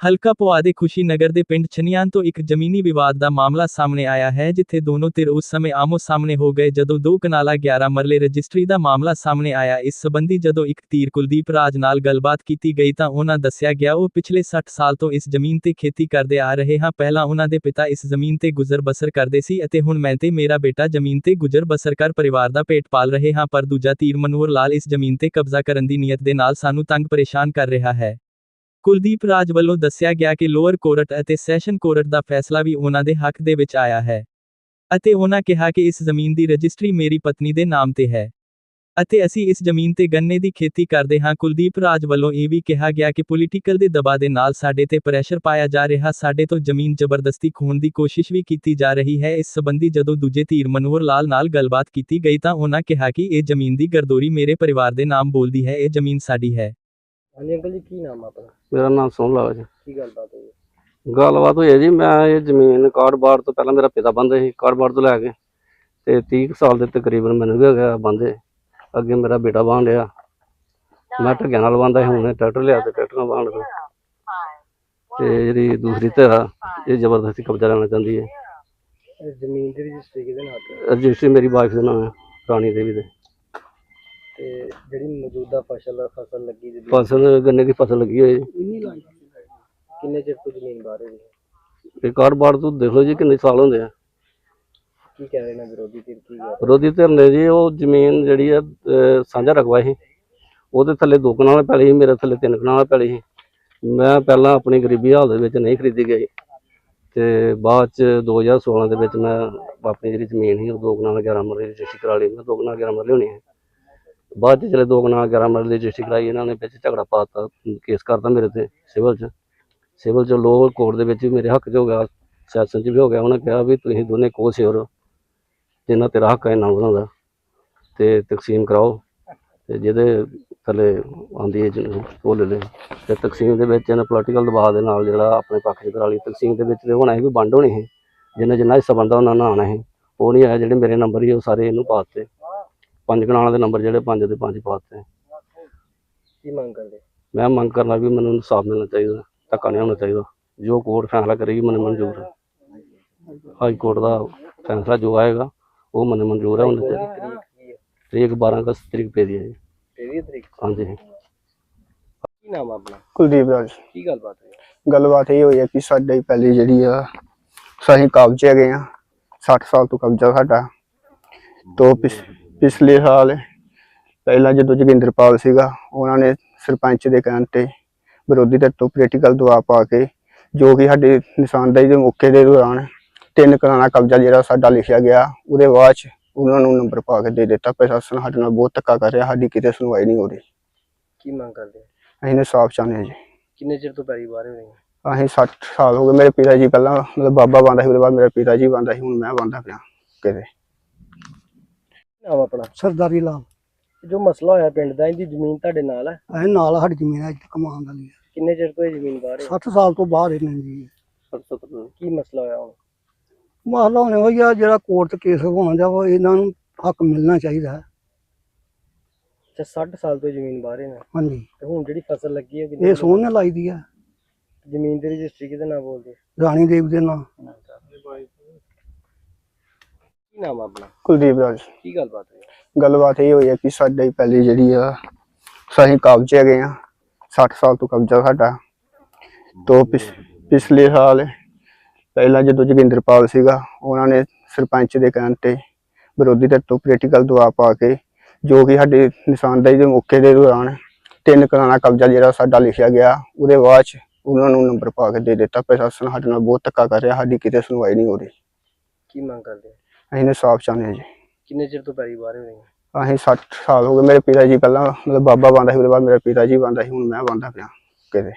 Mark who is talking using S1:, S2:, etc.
S1: ਹਲਕਾ ਪੁਆ ਦੇ ਖੁਸ਼ੀ ਨਗਰ ਦੇ ਪਿੰਡ ਛਨਿਆਨ ਤੋਂ ਇੱਕ ਜ਼ਮੀਨੀ ਵਿਵਾਦ ਦਾ ਮਾਮਲਾ ਸਾਹਮਣੇ ਆਇਆ ਹੈ, ਜਿੱਥੇ ਦੋਨੋਂ ਧਿਰ ਉਸ ਸਮੇਂ ਆਮੋ ਸਾਹਮਣੇ ਹੋ ਗਏ ਜਦੋਂ ਦੋ ਕਨਾਲਾ 11 ਮਰਲੇ ਰਜਿਸਟਰੀ ਦਾ ਮਾਮਲਾ ਸਾਹਮਣੇ ਆਇਆ। ਇਸ ਸਬੰਧੀ ਜਦੋਂ ਇੱਕ ਧੀਰ ਕੁਲਦੀਪ ਰਾਜ ਨਾਲ ਗੱਲਬਾਤ ਕੀਤੀ ਗਈ ਤਾਂ ਉਹਨਾਂ ਦੱਸਿਆ ਗਿਆ, ਉਹ ਪਿਛਲੇ 60 ਸਾਲ ਤੋਂ ਇਸ ਜ਼ਮੀਨ ਤੇ ਖੇਤੀ ਕਰਦੇ ਆ ਰਹੇ ਹਾਂ। ਪਹਿਲਾਂ ਉਹਨਾਂ ਦੇ ਪਿਤਾ ਇਸ ਜ਼ਮੀਨ ਤੇ ਗੁਜ਼ਰ ਬਸਰ ਕਰਦੇ ਸੀ ਅਤੇ ਹੁਣ ਮੈਂ ਤੇ ਮੇਰਾ ਬੇਟਾ ਜ਼ਮੀਨ ਤੇ ਗੁਜ਼ਰ ਬਸਰ ਕਰ ਪਰਿਵਾਰ ਦਾ ਪੇਟ ਪਾਲ ਰਹੇ ਹਾਂ, ਪਰ ਦੂਜਾ ਧੀਰ ਮਨੋਹਰ ਲਾਲ ਇਸ ਜ਼ਮੀਨ ਤੇ ਕਬਜ਼ਾ ਕਰਨ ਦੀ ਨੀਅਤ ਦੇ ਨਾਲ ਸਾਨੂੰ ਤੰਗ ਪਰੇਸ਼ਾਨ ਕਰ ਰਿਹਾ ਹੈ। ਕੁਲਦੀਪ ਰਾਜ ਵੱਲੋਂ ਦੱਸਿਆ ਗਿਆ ਕਿ ਲੋਅਰ ਕੋਰਟ ਅਤੇ ਸੈਸ਼ਨ ਕੋਰਟ ਦਾ ਫੈਸਲਾ ਵੀ ਉਹਨਾਂ ਦੇ ਹੱਕ ਦੇ ਵਿੱਚ ਆਇਆ ਹੈ ਅਤੇ ਉਹਨਾਂ ਕਿਹਾ ਕਿ ਇਸ ਜ਼ਮੀਨ ਦੀ ਰਜਿਸਟਰੀ ਮੇਰੀ ਪਤਨੀ ਦੇ ਨਾਮ ਤੇ ਹੈ ਅਤੇ ਅਸੀਂ ਇਸ ਜ਼ਮੀਨ ਤੇ ਗੰਨੇ ਦੀ ਖੇਤੀ ਕਰਦੇ ਹਾਂ। ਕੁਲਦੀਪ ਰਾਜ ਵੱਲੋਂ ਇਹ ਵੀ ਕਿਹਾ ਗਿਆ ਕਿ ਪੋਲੀਟੀਕਲ ਦੇ ਦਬਾਅ ਦੇ ਨਾਲ ਸਾਡੇ ਤੇ ਪ੍ਰੈਸ਼ਰ ਪਾਇਆ ਜਾ ਰਿਹਾ। ਸਾਡੇ ਤੋਂ ਜ਼ਮੀਨ ਜ਼ਬਰਦਸਤੀ ਖੋਹਣ ਦੀ ਕੋਸ਼ਿਸ਼ ਵੀ ਕੀਤੀ ਜਾ ਰਹੀ ਹੈ। ਇਸ ਸੰਬੰਧੀ ਜਦੋਂ ਦੂਜੇ ਧੀਰ ਮਨੋਹਰ ਲਾਲ ਨਾਲ ਗੱਲਬਾਤ ਕੀਤੀ ਗਈ ਤਾਂ ਉਹਨਾਂ ਕਿਹਾ ਕਿ ਇਹ ਜ਼ਮੀਨ ਦੀ ਗਰਦੋਰੀ ਮੇਰੇ ਪਰਿਵਾਰ ਦੇ ਨਾਮ ਬੋਲਦੀ ਹੈ। ਇਹ ਜ਼ਮੀਨ ਸਾਡੀ ਹੈ।
S2: ਹਾਂਜੀ ਅੰਕਲ ਜੀ ਕੀ ਨਾਮ ਆ ਆਪਣਾ?
S3: ਮੇਰਾ ਨਾਮ ਸੋਹਣ ਲਾਲ ਜੀ।
S2: ਕੀ ਗੱਲਬਾਤ ਹੋਈ?
S3: ਗੱਲਬਾਤ ਹੋਈ ਹੈ ਜੀ ਮੈਂ ਇਹ ਜ਼ਮੀਨ ਕਾਰਡ-ਬਾਰ ਤੋਂ ਪਹਿਲਾਂ ਮੇਰਾ ਪਿਤਾ ਬੰਦੇ ਸੀ ਕਾਰਡ-ਬਾਰ ਤੋਂ ਲੈ ਕੇ ਤੇ 30 ਕੁ ਸਾਲ ਦੇ ਤਕਰੀਬਨ ਮੈਨੂੰ ਵੀ ਹੋ ਗਿਆ ਬੰਦੇ। ਅੱਗੇ ਮੇਰਾ ਬੇਟਾ ਬਾਂਹ ਲਿਆ। ਮੈਂ ਟੱਗਿਆਂ ਨਾਲ ਬੰਦਾ ਹੁਣ ਟਰੈਕਟਰ ਲਿਆ ਤੇ ਟਰੈਕਟਰ ਨਾਲ ਲਿਆ। ਤੇ ਜਿਹੜੀ ਦੂਸਰੀ ਧਿਰ ਇਹ ਜ਼ਬਰਦਸਤੀ ਕਬਜ਼ਾ ਲੈਣਾ ਚਾਹੁੰਦੀ ਹੈ।
S2: ਇਹ ਜ਼ਮੀਨ ਦੀ ਰਜਿਸਟਰੀ ਕਿਹਦੇ ਨਾਂ ਤੇ ਹੈ?
S3: ਰਜਿਸਟਰੀ ਮੇਰੀ ਵਾਈਫ ਦੇ ਨਾਮ ਹੈ ਰਾਣੀ ਦੇਵੀ ਦੇ।
S2: ਤੇ ਜਿਹੜੀ ਮੌਜੂਦਾ ਫਸਲ ਫਸਲ ਲੱਗੀ ਜ਼ਮੀਨ
S3: ਫਸਲ ਗੰਨੇ ਦੀ ਫਸਲ ਲੱਗੀ ਹੋਈ ਹੈ
S2: ਕਿੰਨੇ ਚਿਰ ਤੋਂ ਜ਼ਮੀਨ ਬਾਹਰ ਹੈ
S3: ਤੇ ਕਾਰਡ-ਬਾਰ ਤੋਂ ਦੇਖ ਲਓ ਜੀ ਕਿੰਨੇ ਸਾਲ ਹੁੰਦੇ ਆ।
S2: ਕੀ ਕਹਿ ਰਹੇ ਨੇ ਵਿਰੋਧੀ ਧਿਰ ਕੀ ਗੱਲ
S3: ਵਿਰੋਧੀ ਧਿਰ ਨੇ ਜੀ ਉਹ ਜ਼ਮੀਨ ਜਿਹੜੀ ਅਹ ਸਾਂਝਾ ਰਕਬਾ ਸੀ। ਉਹਦੇ ਥੱਲੇ ਦੋ ਕਨਾਲ ਪੈਲੀ ਸੀ ਮੇਰੇ ਥੱਲੇ ਤਿੰਨ ਕਨਾਲ ਪੈਲੀ ਸੀ। ਮੈਂ ਪਹਿਲਾਂ ਆਪਣੀ ਗਰੀਬੀ ਹਾਲਤ ਵਿੱਚ ਨਹੀਂ ਖਰੀਦੀ ਗਈ। ਤੇ ਬਾਅਦ ਚ 2016 ਦੇ ਵਿੱਚ ਮੈਂ ਆਪਣੀ ਜਿਹੜੀ ਜ਼ਮੀਨ ਸੀ ਉਹ ਦੋ ਕਨਾਲ 11 ਮਰਲੇ ਦੀ ਰਜਿਸਟਰੀ ਕਰਾ ਲਈ। ਮੈਂ ਦੋ ਕਨਾਲ 11 ਮਰਲੇ ਹੋਣੀ ਹੈ। ਬਾਅਦ ਚ ਚਲੇ ਦੋ ਕਨਾਲ 11 ਮਰਲੇ ਦੀ ਰਜਿਸਟਰੀ ਕਰਾਈ, ਇਹਨਾਂ ਨੇ ਵਿੱਚ ਝਗੜਾ ਪਾਤਾ ਕੇਸ ਕਰਤਾ ਮੇਰੇ ਤੇ, ਸਿਵਲ ਚ। ਸਿਵਲ ਚ ਲੋਅਰ ਕੋਰਟ ਦੇ ਵਿੱਚ ਵੀ ਮੇਰੇ ਹੱਕ 'ਚ ਹੋ ਗਿਆ, ਸੈਸ਼ਨ 'ਚ ਵੀ ਹੋ ਗਿਆ, ਉਹਨਾਂ ਕਿਹਾ ਵੀ ਤੁਸੀਂ ਦੋਨੇ ਕੋ ਸਿਓਰ ਜਿੰਨਾ ਤੇਰਾ ਹੱਕ ਹੈ ਨਾ ਉਹਨਾਂ ਦਾ। ਤੇ ਤਕਸੀਮ ਕਰਾਓ। ਤੇ ਜਿਹਦੇ ਥੱਲੇ ਆਉਂਦੀ ਹੈ ਜਿਹਨੂੰ ਉਹ ਲੈ ਲੈ ਤੇ ਤਕਸੀਮ ਦੇ ਵਿੱਚ ਇਹਨਾਂ ਪੋਲੀਟੀਕਲ ਦਬਾਅ ਦੇ ਨਾਲ ਜਿਹੜਾ ਆਪਣੇ ਪੱਖ 'ਚ ਕਰਾ ਲਈ। ਤਕਸੀਮ ਦੇ ਵਿੱਚ ਤੇ ਹੋਣਾ ਸੀ ਵੀ ਵੰਡ ਹੋਣੀ ਸੀ। ਜਿੰਨਾ ਜਿੰਨਾ ਹਿੱਸਾ ਬਣਦਾ ਉਹਨਾਂ ਨਾਲ ਆਉਣਾ ਸੀ। ਉਹ ਨਹੀਂ ਆਇਆ, ਜਿਹੜੇ ਮੇਰੇ ਨੰਬਰ ਹੀ ਉਹ ਸਾਰੇ ਇਹਨੂੰ ਪਾ ਦਿੱਤੇ। ਪੰਜ ਕਨਾਲਾਂ ਦੇ ਨੰਬਰ ਜਿਹੜੇ ਪੰਜ ਦੇ ਪੰਜ ਪਾ ਦਿੱਤੇ।
S2: ਕੀ ਮੰਗ ਕਰਦੇ?
S3: ਮੈਂ ਮੰਗ ਕਰਨਾ ਵੀ ਮੈਨੂੰ ਇਨਸਾਫ ਮਿਲਣਾ ਚਾਹੀਦਾ ਧੱਕਾ ਨਹੀਂ ਹੋਣਾ ਚਾਹੀਦਾ। ਜੋ ਕੋਰਟ ਫੈਸਲਾ ਕਰੇਗੀ ਮੈਨੂੰ ਮਨਜ਼ੂਰ ਹੈ ਹਾਈ ਕੋਰਟ ਦਾ ਫੈਸਲਾ ਜੋ ਆਏਗਾ ਉਹ ਮੈਨੂੰ ਮਨਜ਼ੂਰ ਹੈ ਉਹਨਾਂ ਤੇ
S2: ਤਰੀਕ ਕੀ ਹੈ?
S3: ਤਰੀਕ 12 ਅਗਸਤ ਤਰੀਕ ਪੈ ਦੀ ਹੈ ਜੀ।
S2: ਤੇਰੀ ਤਰੀਕ?
S3: ਹਾਂਜੀ।
S2: ਕੀ ਨਾਮ ਆ ਆਪਣਾ?
S4: ਕੁਲਦੀਪ ਰਾਜ।
S2: ਕੀ ਗੱਲਬਾਤ ਹੋਈ?
S4: ਗੱਲਬਾਤ ਇਹ ਹੋਈ ਹੈ ਕਿ ਸਾਡੇ ਪਹਿਲੀ ਜਿਹੜੀ ਆ ਸਹੀ ਕਬਜ਼ੇ ਹੈਗੇ ਆ 60 ਸਾਲ ਤੋਂ ਕਬਜ਼ਾ ਸਾਡਾ। ਤੋਂ ਪਿਛ- ਪਿਛਲੇ ਸਾਲ ਪਹਿਲਾਂ ਜਦੋਂ ਜੋਗਿੰਦਰਪਾਲ ਸੀਗਾ ਉਹਨਾਂ ਨੇ ਸਰਪੰਚ ਦੇ ਕਹਿਣ ਤੇ ਵਿਰੋਧੀ ਧਿਰ ਤੋਂ ਪੋਲੀਟੀਕਲ ਦਬਾਅ ਪਾ ਕੇ ਜੋ ਕਿ ਸਾਡੇ ਨਿਸ਼ਾਨਦਾਈ ਦੇ ਮੌਕੇ ਦੇ ਦੌਰਾਨ ਤਿੰਨ ਕਰਾਣਾ ਕਬਜ਼ਾ ਜਿਹੜਾ ਸਾਡਾ ਲਿਖਿਆ ਗਿਆ ਉਹਦੇ ਬਾਅਦ ਚ ਉਹਨਾਂ ਨੂੰ ਨੰਬਰ ਪਾ ਕੇ ਦੇ ਦਿੱਤਾ। ਪ੍ਰਸ਼ਾਸਨ ਸਾਡੇ ਨਾਲ ਬਹੁਤ ਧੱਕਾ ਕਰ ਰਿਹਾ ਸਾਡੀ ਕਿਤੇ ਸੁਣਵਾਈ ਨਹੀਂ ਹੋ ਰਹੀ।
S2: ਕੀ ਮੰਗ ਕਰਦੇ
S4: ਅਸੀਂ ਇਨਸਾਫ ਚਾਹੁੰਦੇ ਹਾਂ ਜੀ।
S2: ਕਿੰਨੇ ਚਿਰ ਤੋਂ ਪੈਰੀ ਬਾਹਰ ਹੋਈ
S4: ਅਸੀਂ 60 ਸਾਲ ਹੋ ਗਏ ਮੇਰੇ ਪਿਤਾ ਜੀ ਪਹਿਲਾਂ ਮਤਲਬ ਬਾਬਾ ਬੰਦਾ ਸੀ ਉਹਦੇ ਬਾਅਦ ਮੇਰਾ ਪਿਤਾ ਜੀ ਬੰਦਾ ਸੀ ਹੁਣ ਮੈਂ ਬੰਦਾ ਪਿਆ ਕਿਤੇ।
S2: ਨਾਮ ਆਪਣਾ?
S5: ਸਰਦਾਰੀ ਲਾਲ।
S2: ਜੋ ਮਸਲਾ ਹੋਇਆ ਪਿੰਡ ਦਾ ਇਹਦੀ ਜ਼ਮੀਨ ਤੁਹਾਡੇ ਨਾਲ ਹੈ?
S5: ਇਹ ਨਾਲ ਸਾਡੀ ਜ਼ਮੀਨ ਹੈ ਇੱਥੇ ਕਮਾਉਣ ਵਾਲੀ ਹੈ।
S2: ਕਿੰਨੇ ਚਿਰ ਤੋਂ ਇਹ ਜ਼ਮੀਨ ਬਾਹਰ ਹੈ?
S5: 60 ਸਾਲ ਤੋਂ ਬਾਹਰ ਇਹਨਾਂ ਦੀ
S2: ਕੀ ਮਸਲਾ ਹੋਇਆ ਹੁਣ?
S5: ਮਸਲਾ ਹੋਣੇ ਹੋਈ ਆ ਜਿਹੜਾ ਕੋਰਟ 'ਚ ਕੇਸ ਹੋਣਾ ਜਾ ਉਹ ਇਹਨਾਂ ਨੂੰ ਹੱਕ ਮਿਲਣਾ ਚਾਹੀਦਾ ਹੈ।
S2: ਅੱਛਾ 60 ਸਾਲ ਤੋਂ ਜ਼ਮੀਨ ਬਾਹਰ ਹੈ
S5: ਹਾਂਜੀ।
S2: ਤੇ ਹੁਣ ਜਿਹੜੀ ਫਸਲ ਲੱਗੀ ਹੈ
S5: ਇਹ ਸੋਹਣ ਨੇ ਲਾਈ ਦੀ ਹੈ।
S2: ਜ਼ਮੀਨ ਦੀ ਰਜਿਸਟਰੀ ਕਿਹਦੇ ਨਾਲ ਬੋਲਦੇ?
S5: ਰਾਣੀ ਦੇਵ ਦੇ ਨਾਂ।
S2: ਕੀ ਨਾਮ ਆ ਆਪਣਾ?
S4: ਕੁਲਦੀਪ ਰਾਜ।
S2: ਕੀ ਗੱਲਬਾਤ ਹੋਈ?
S4: ਗੱਲਬਾਤ ਇਹ ਹੋਈ ਹੈ ਕਿ ਸਾਡੇ ਪਹਿਲੀ ਜਿਹੜੀ ਆ ਸਹੀ ਕਬਜ਼ੇ ਹੈਗੇ ਆ 60 ਸਾਲ ਤੋਂ ਕਬਜ਼ਾ ਸਾਡਾ। ਤੋਂ ਪਿਛ- ਪਿਛਲੇ ਸਾਲ ਪਹਿਲਾਂ ਜਦੋਂ ਜੋਗਿੰਦਰਪਾਲ ਸੀਗਾ ਉਹਨਾਂ ਨੇ ਸਰਪੰਚ ਦੇ ਕਹਿਣ ਤੇ ਵਿਰੋਧੀ ਧਿਰ ਤੋਂ ਪੋਲੀਟੀਕਲ ਦਬਾਅ ਪਾ ਕੇ ਜੋ ਕਿ ਸਾਡੇ ਨਿਸ਼ਾਨਦਾਈ ਦੇ ਮੌਕੇ ਦੇ ਦੌਰਾਨ ਤਿੰਨ ਕਰਾਣਾ ਕਬਜ਼ਾ ਜਿਹੜਾ ਸਾਡਾ ਲਿਖਿਆ ਗਿਆ ਉਹਦੇ ਬਾਅਦ ਚ ਉਹਨਾਂ ਨੂੰ ਨੰਬਰ ਪਾ ਕੇ ਦੇ ਦਿੱਤਾ ਪ੍ਰਸ਼ਾਸਨ ਸਾਡੇ ਨਾਲ ਬਹੁਤ ਧੱਕਾ ਕਰ ਰਿਹਾ ਸਾਡੀ ਕਿਤੇ ਸੁਣਵਾਈ ਨਹੀਂ ਹੋ ਰਹੀ।
S2: ਕੀ ਮੰਗ ਕਰਦੇ
S4: ਅਸੀਂ ਇਨਸਾਫ ਚਾਹੁੰਦੇ ਹਾਂ ਜੀ।
S2: ਕਿੰਨੇ ਚਿਰ ਤੋਂ ਪੈਰੀ ਬਾਹਰ ਹੋਈ
S4: ਅਸੀਂ 60 ਸਾਲ ਹੋ ਗਏ। ਮੇਰੇ ਪਿਤਾ ਜੀ ਪਹਿਲਾਂ ਮਤਲਬ ਬਾਬਾ ਬੰਦਾ ਸੀ ਉਹਦੇ ਬਾਅਦ ਮੇਰਾ ਪਿਤਾ ਜੀ ਬੰਦਾ ਸੀ ਹੁਣ ਮੈਂ ਬੰਦਾ ਪਿਆ ਕਿਤੇ।